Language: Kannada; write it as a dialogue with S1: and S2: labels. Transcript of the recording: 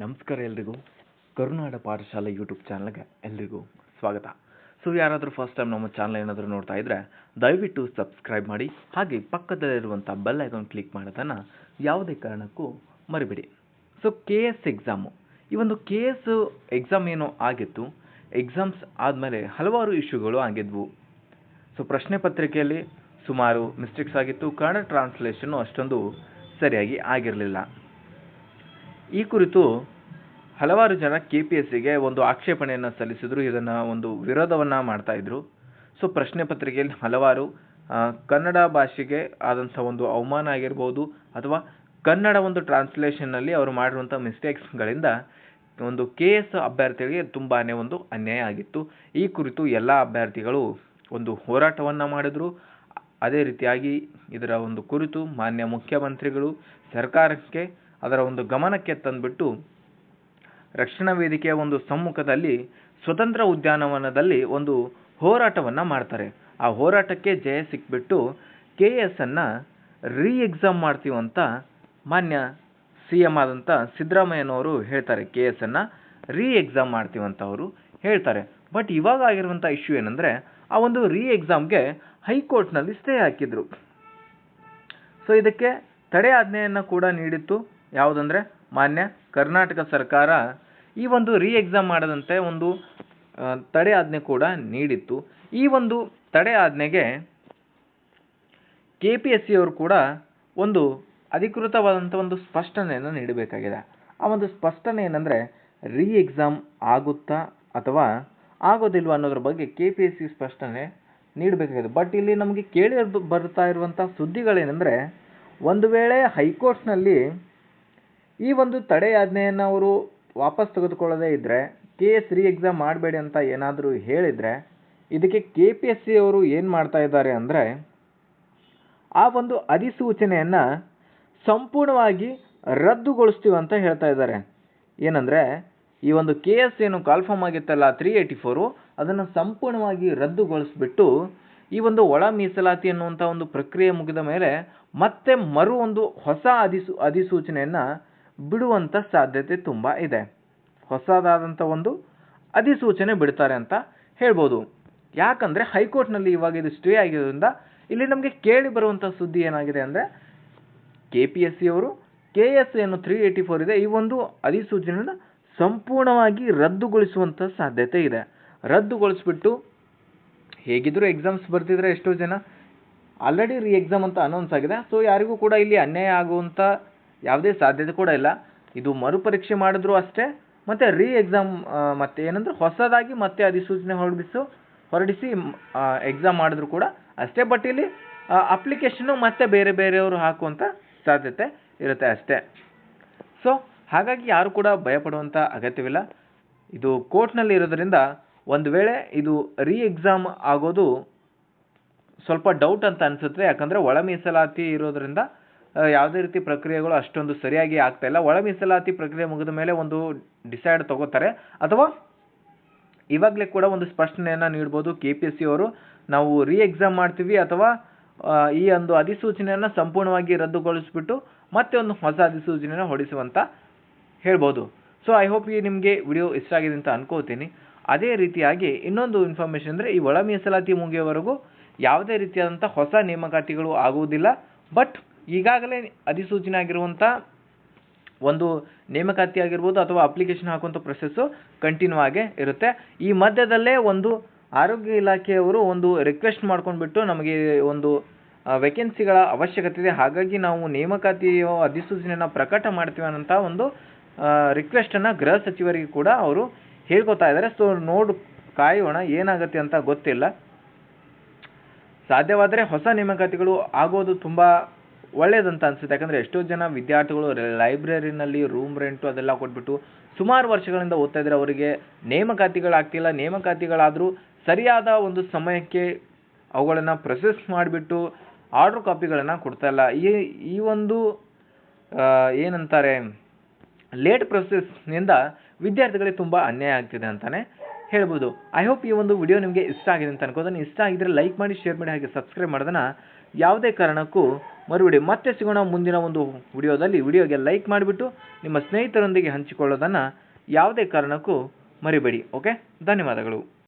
S1: ನಮಸ್ಕಾರ ಎಲ್ರಿಗೂ. ಕರುನಾಡ ಪಾಠಶಾಲೆ ಯೂಟ್ಯೂಬ್ ಚಾನಲ್ಗೆ ಎಲ್ರಿಗೂ ಸ್ವಾಗತ. ಸೊ ಯಾರಾದರೂ ಫಸ್ಟ್ ಟೈಮ್ ನಮ್ಮ ಚಾನಲ್ ಏನಾದರೂ ನೋಡ್ತಾ ಇದ್ದರೆ ದಯವಿಟ್ಟು ಸಬ್ಸ್ಕ್ರೈಬ್ ಮಾಡಿ, ಹಾಗೆ ಪಕ್ಕದಲ್ಲಿರುವಂಥ ಬೆಲ್ ಐಕಾನ್ ಕ್ಲಿಕ್ ಮಾಡೋದನ್ನು ಯಾವುದೇ ಕಾರಣಕ್ಕೂ ಮರಿಬೇಡಿ. ಸೊ ಕೆ ಎಸ್ ಎಕ್ಸಾಮು ಈ ಒಂದು ಕೆ ಎಸ್ ಎಕ್ಸಾಮ್ ಏನೋ ಆಗಿತ್ತು. ಎಕ್ಸಾಮ್ಸ್ ಆದಮೇಲೆ ಹಲವಾರು ಇಶ್ಯೂಗಳು ಆಗಿದ್ವು. ಸೊ ಪ್ರಶ್ನೆ ಪತ್ರಿಕೆಯಲ್ಲಿ ಸುಮಾರು ಮಿಸ್ಟೇಕ್ಸ್ ಆಗಿತ್ತು. ಕನ್ನಡ ಟ್ರಾನ್ಸ್ಲೇಷನ್ನು ಅಷ್ಟೊಂದು ಸರಿಯಾಗಿ ಆಗಿರಲಿಲ್ಲ. ಈ ಕುರಿತು ಹಲವಾರು ಜನ ಕೆ ಪಿ ಎಸ್ ಸಿಗೆ ಒಂದು ಆಕ್ಷೇಪಣೆಯನ್ನು ಸಲ್ಲಿಸಿದ್ರು, ಇದನ್ನು ಒಂದು ವಿರೋಧವನ್ನು ಮಾಡ್ತಾ ಇದ್ರು. ಸೊ ಪ್ರಶ್ನೆ ಪತ್ರಿಕೆಯಲ್ಲಿ ಹಲವಾರು ಕನ್ನಡ ಭಾಷೆಗೆ ಆದಂಥ ಒಂದು ಅವಮಾನ ಆಗಿರ್ಬೋದು, ಅಥವಾ ಕನ್ನಡ ಒಂದು ಟ್ರಾನ್ಸ್ಲೇಷನ್ನಲ್ಲಿ ಅವರು ಮಾಡಿರುವಂಥ ಮಿಸ್ಟೇಕ್ಸ್ಗಳಿಂದ ಒಂದು ಕೆ ಎಸ್ ಅಭ್ಯರ್ಥಿಗಳಿಗೆ ತುಂಬಾ ಒಂದು ಅನ್ಯಾಯ ಆಗಿತ್ತು. ಈ ಕುರಿತು ಎಲ್ಲ ಅಭ್ಯರ್ಥಿಗಳು ಒಂದು ಹೋರಾಟವನ್ನು ಮಾಡಿದ್ರು. ಅದೇ ರೀತಿಯಾಗಿ ಇದರ ಒಂದು ಕುರಿತು ಮಾನ್ಯ ಮುಖ್ಯಮಂತ್ರಿಗಳು ಸರ್ಕಾರಕ್ಕೆ ಅದರ ಒಂದು ಗಮನಕ್ಕೆ ತಂದುಬಿಟ್ಟು ರಕ್ಷಣಾ ವೇದಿಕೆಯ ಒಂದು ಸಮ್ಮುಖದಲ್ಲಿ ಸ್ವತಂತ್ರ ಉದ್ಯಾನವನದಲ್ಲಿ ಒಂದು ಹೋರಾಟವನ್ನು ಮಾಡ್ತಾರೆ. ಆ ಹೋರಾಟಕ್ಕೆ ಜಯ ಸಿಕ್ಬಿಟ್ಟು ಕೆ ಎಸ್ ಅನ್ನು ರೀ ಎಕ್ಸಾಮ್ ಮಾಡ್ತೀವಂತ ಮಾನ್ಯ ಸಿ ಎಂ ಆದಂಥ ಸಿದ್ದರಾಮಯ್ಯನವರು ಹೇಳ್ತಾರೆ. ಕೆ ಎಸ್ ಅನ್ನು ರೀ ಎಕ್ಸಾಮ್ ಮಾಡ್ತೀವಂತ ಅವರು ಹೇಳ್ತಾರೆ. ಬಟ್ ಇವಾಗ ಆಗಿರುವಂಥ ಇಶ್ಯೂ ಏನಂದರೆ ಆ ಒಂದು ರೀ ಎಕ್ಸಾಮ್ಗೆ ಹೈಕೋರ್ಟ್ನಲ್ಲಿ ಸ್ಟೇ ಹಾಕಿದ್ರು. ಸೊ ಇದಕ್ಕೆ ತಡೆ ಆಜ್ಞೆಯನ್ನು ಕೂಡ ನೀಡಿತ್ತು. ಯಾವುದಂದರೆ ಮಾನ್ಯ ಕರ್ನಾಟಕ ಸರ್ಕಾರ ಈ ಒಂದು ರೀ ಎಕ್ಸಾಮ್ ಮಾಡದಂತೆ ಒಂದು ತಡೆ ಆಜ್ಞೆ ಕೂಡ ನೀಡಿತ್ತು. ಈ ಒಂದು ತಡೆ ಆಜ್ಞೆಗೆ ಕೆ ಪಿ ಎಸ್ ಸಿ ಅವರು ಕೂಡ ಒಂದು ಅಧಿಕೃತವಾದಂಥ ಒಂದು ಸ್ಪಷ್ಟನೆಯನ್ನು ನೀಡಬೇಕಾಗಿದೆ. ಆ ಒಂದು ಸ್ಪಷ್ಟನೆ ಏನಂದರೆ ರೀ ಎಕ್ಸಾಮ್ ಆಗುತ್ತಾ ಅಥವಾ ಆಗೋದಿಲ್ವ ಅನ್ನೋದ್ರ ಬಗ್ಗೆ ಕೆ ಪಿ ಎಸ್ ಸಿ ಸ್ಪಷ್ಟನೆ ನೀಡಬೇಕಾಗಿದೆ. ಬಟ್ ಇಲ್ಲಿ ನಮಗೆ ಕೇಳಿ ಬರ್ತಾ ಇರುವಂಥ ಸುದ್ದಿಗಳೇನೆಂದರೆ, ಒಂದು ವೇಳೆ ಹೈಕೋರ್ಟ್ನಲ್ಲಿ ಈ ಒಂದು ತಡೆಯಾಜ್ಞೆಯನ್ನು ಅವರು ವಾಪಸ್ ತೆಗೆದುಕೊಳ್ಳದೇ ಇದ್ದರೆ ಕೆ ಎಸ್ ರೀ ಎಕ್ಸಾಮ್ ಮಾಡಬೇಡಿ ಅಂತ ಏನಾದರೂ ಹೇಳಿದರೆ, ಇದಕ್ಕೆ ಕೆ ಪಿ ಎಸ್ ಸಿ ಅವರು ಏನು ಮಾಡ್ತಾ ಇದ್ದಾರೆ ಅಂದರೆ, ಆ ಒಂದು ಅಧಿಸೂಚನೆಯನ್ನು ಸಂಪೂರ್ಣವಾಗಿ ರದ್ದುಗೊಳಿಸ್ತೀವಿ ಅಂತ ಹೇಳ್ತಾ ಇದ್ದಾರೆ. ಏನಂದರೆ, ಈ ಒಂದು ಕೆ ಎಸ್ ಏನು ಕಾಲ್ಫಾರ್ಮ್ ಆಗಿತ್ತಲ್ಲ ತ್ರೀ ಏಯ್ಟಿ ಫೋರು, ಅದನ್ನು ಸಂಪೂರ್ಣವಾಗಿ ರದ್ದುಗೊಳಿಸ್ಬಿಟ್ಟು, ಈ ಒಂದು ಒಳ ಮೀಸಲಾತಿ ಅನ್ನುವಂಥ ಒಂದು ಪ್ರಕ್ರಿಯೆ ಮುಗಿದ ಮೇಲೆ ಮತ್ತೆ ಮರು ಒಂದು ಹೊಸ ಅಧಿಸು, ಅಧಿಸೂಚನೆಯನ್ನು ಬಿಡುವಂಥ ಸಾಧ್ಯತೆ ತುಂಬ ಇದೆ. ಹೊಸದಾದಂಥ ಒಂದು ಅಧಿಸೂಚನೆ ಬಿಡ್ತಾರೆ ಅಂತ ಹೇಳ್ಬೋದು. ಯಾಕಂದರೆ ಹೈಕೋರ್ಟ್ನಲ್ಲಿ ಇವಾಗ ಇದು ಸ್ಟೇ ಆಗಿರೋದ್ರಿಂದ ಇಲ್ಲಿ ನಮಗೆ ಕೇಳಿ ಬರುವಂಥ ಸುದ್ದಿ ಏನಾಗಿದೆ ಅಂದರೆ ಕೆ ಪಿ ಎಸ್ ಸಿ ಅವರು ಕೆ ಎಸ್ ಏನು ತ್ರೀ ಏಯ್ಟಿ ಫೋರ್ ಇದೆ. ಈ ಒಂದು ಅಧಿಸೂಚನೆಯನ್ನು ಸಂಪೂರ್ಣವಾಗಿ ರದ್ದುಗೊಳಿಸುವಂಥ ಸಾಧ್ಯತೆ ಇದೆ. ರದ್ದುಗೊಳಿಸ್ಬಿಟ್ಟು ಹೇಗಿದ್ದರೂ ಎಕ್ಸಾಮ್ಸ್ ಬರ್ತಿದ್ರೆ ಎಷ್ಟೋ ಜನ. ಆಲ್ರೆಡಿ ರೀ ಎಕ್ಸಾಮ್ ಅಂತ ಅನೌನ್ಸ್ ಆಗಿದೆ. ಸೊ ಯಾರಿಗೂ ಕೂಡ ಇಲ್ಲಿ ಅನ್ಯಾಯ ಆಗುವಂಥ ಯಾವುದೇ ಸಾಧ್ಯತೆ ಕೂಡ ಇಲ್ಲ. ಇದು ಮರುಪರೀಕ್ಷೆ ಮಾಡಿದ್ರು ಅಷ್ಟೇ, ಮತ್ತು ರೀ ಎಕ್ಸಾಮ್ ಮತ್ತೆ ಏನಂದ್ರೆ ಹೊಸದಾಗಿ ಮತ್ತೆ ಅಧಿಸೂಚನೆ ಹೊರಡಿಸು, ಹೊರಡಿಸಿ ಎಕ್ಸಾಮ್ ಮಾಡಿದ್ರು ಕೂಡ ಅಷ್ಟೇ. ಬಟ್ ಇಲ್ಲಿ ಅಪ್ಲಿಕೇಶನ್ನು ಮತ್ತೆ ಬೇರೆ ಬೇರೆಯವರು ಹಾಕುವಂಥ ಸಾಧ್ಯತೆ ಇರುತ್ತೆ ಅಷ್ಟೇ. ಸೊ ಹಾಗಾಗಿ ಯಾರು ಕೂಡ ಭಯಪಡುವಂಥ ಅಗತ್ಯವಿಲ್ಲ. ಇದು ಕೋರ್ಟ್ನಲ್ಲಿ ಇರೋದ್ರಿಂದ ಒಂದು ವೇಳೆ ಇದು ರೀ ಎಕ್ಸಾಮ್ ಆಗೋದು ಸ್ವಲ್ಪ ಡೌಟ್ ಅಂತ ಅನಿಸುತ್ತೆ. ಯಾಕಂದರೆ ಒಳ ಮೀಸಲಾತಿ ಇರೋದ್ರಿಂದ ಯಾವುದೇ ರೀತಿ ಪ್ರಕ್ರಿಯೆಗಳು ಅಷ್ಟೊಂದು ಸರಿಯಾಗಿ ಆಗ್ತಾ ಇಲ್ಲ. ಒಳ ಮೀಸಲಾತಿ ಪ್ರಕ್ರಿಯೆ ಮುಗಿದ ಮೇಲೆ ಒಂದು ಡಿಸೈಡ್ ತಗೋತಾರೆ. ಅಥವಾ ಇವಾಗಲೇ ಕೂಡ ಒಂದು ಸ್ಪಷ್ಟನೆಯನ್ನು ನೀಡ್ಬೋದು ಕೆ ಪಿ ಎಸ್ ಸಿ ಅವರು. ನಾವು ರೀ ಎಕ್ಸಾಮ್ ಮಾಡ್ತೀವಿ ಅಥವಾ ಈ ಒಂದು ಅಧಿಸೂಚನೆಯನ್ನು ಸಂಪೂರ್ಣವಾಗಿ ರದ್ದುಗೊಳಿಸ್ಬಿಟ್ಟು ಮತ್ತೆ ಒಂದು ಹೊಸ ಅಧಿಸೂಚನೆಯನ್ನು ಹೊಡಿಸುವಂತ ಹೇಳ್ಬೋದು. ಸೊ ಐ ಹೋಪ್ ಈ ನಿಮಗೆ ವಿಡಿಯೋ ಇಷ್ಟ ಆಗಿದೆ ಅಂತ ಅನ್ಕೋತೀನಿ. ಅದೇ ರೀತಿಯಾಗಿ ಇನ್ನೊಂದು ಇನ್ಫಾರ್ಮೇಷನ್ ಅಂದರೆ ಈ ಒಳ ಮೀಸಲಾತಿ ಮುಗಿಯೋವರೆಗೂ ಯಾವುದೇ ರೀತಿಯಾದಂಥ ಹೊಸ ನೇಮಕಾತಿಗಳು ಆಗುವುದಿಲ್ಲ. ಬಟ್ ಈಗಾಗಲೇ ಅಧಿಸೂಚನೆ ಆಗಿರುವಂಥ ಒಂದು ನೇಮಕಾತಿ ಆಗಿರ್ಬೋದು ಅಥವಾ ಅಪ್ಲಿಕೇಶನ್ ಹಾಕುವಂಥ ಪ್ರೊಸೆಸ್ಸು ಕಂಟಿನ್ಯೂ ಆಗೇ ಇರುತ್ತೆ. ಈ ಮಧ್ಯದಲ್ಲೇ ಒಂದು ಆರೋಗ್ಯ ಇಲಾಖೆಯವರು ಒಂದು ರಿಕ್ವೆಸ್ಟ್ ಮಾಡ್ಕೊಂಡ್ಬಿಟ್ಟು ನಮಗೆ ಒಂದು ವೇಕೆನ್ಸಿಗಳ ಅವಶ್ಯಕತೆ ಇದೆ. ಹಾಗಾಗಿ ನಾವು ನೇಮಕಾತಿ ಅಧಿಸೂಚನೆಯನ್ನು ಪ್ರಕಟ ಮಾಡ್ತೀವಿ ಅನ್ನೋಂಥ ಒಂದು ರಿಕ್ವೆಸ್ಟನ್ನು ಗೃಹ ಸಚಿವರಿಗೆ ಕೂಡ ಅವರು ಹೇಳ್ಕೊತಾ ಇದ್ದಾರೆ. ಸೊ ನೋಡು, ಕಾಯೋಣ, ಏನಾಗುತ್ತೆ ಅಂತ ಗೊತ್ತಿಲ್ಲ. ಸಾಧ್ಯವಾದರೆ ಹೊಸ ನೇಮಕಾತಿಗಳು ಆಗೋದು ತುಂಬ ಒಳ್ಳೆಯದಂತ ಅನಿಸುತ್ತೆ. ಯಾಕಂದರೆ ಎಷ್ಟೋ ಜನ ವಿದ್ಯಾರ್ಥಿಗಳು ಲೈಬ್ರರಿನಲ್ಲಿ ರೂಮ್ ರೆಂಟು ಅದೆಲ್ಲ ಕೊಟ್ಬಿಟ್ಟು ಸುಮಾರು ವರ್ಷಗಳಿಂದ ಓದ್ತಾ ಇದ್ದಾರೆ ಅವರಿಗೆ ನೇಮಕಾತಿಗಳಾಗ್ತಿಲ್ಲ. ನೇಮಕಾತಿಗಳಾದರೂ ಸರಿಯಾದ ಒಂದು ಸಮಯಕ್ಕೆ ಅವುಗಳನ್ನು ಪ್ರೊಸೆಸ್ ಮಾಡಿಬಿಟ್ಟು ಆರ್ಡ್ರ್ ಕಾಪಿಗಳನ್ನು ಕೊಡ್ತಾ ಇಲ್ಲ. ಈ ಈ ಒಂದು ಏನಂತಾರೆ ಲೇಟ್ ಪ್ರೊಸೆಸ್ನಿಂದ ವಿದ್ಯಾರ್ಥಿಗಳಿಗೆ ತುಂಬ ಅನ್ಯಾಯ ಆಗ್ತಿದೆ ಅಂತಲೇ ಹೇಳ್ಬೋದು. ಐ ಹೋಪ್ ಈ ಒಂದು ವಿಡಿಯೋ ನಿಮಗೆ ಇಷ್ಟ ಆಗಿದೆ ಅಂತ ಅನ್ಕೋದನ್ನು ಇಷ್ಟ ಆಗಿದ್ರೆ ಲೈಕ್ ಮಾಡಿ ಶೇರ್ ಮಾಡಿ, ಹಾಗೆ ಸಬ್ಸ್ಕ್ರೈಬ್ ಮಾಡೋದನ್ನು ಯಾವುದೇ ಕಾರಣಕ್ಕೂ ಮರುಬಿಡಿ ಮತ್ತೆ ಸಿಗೋಣ ಮುಂದಿನ ಒಂದು ವಿಡಿಯೋದಲ್ಲಿ. ವಿಡಿಯೋಗೆ ಲೈಕ್ ಮಾಡಿಬಿಟ್ಟು ನಿಮ್ಮ ಸ್ನೇಹಿತರೊಂದಿಗೆ ಹಂಚಿಕೊಳ್ಳೋದನ್ನು ಯಾವುದೇ ಕಾರಣಕ್ಕೂ ಮರಿಬೇಡಿ, ಓಕೆ? ಧನ್ಯವಾದಗಳು.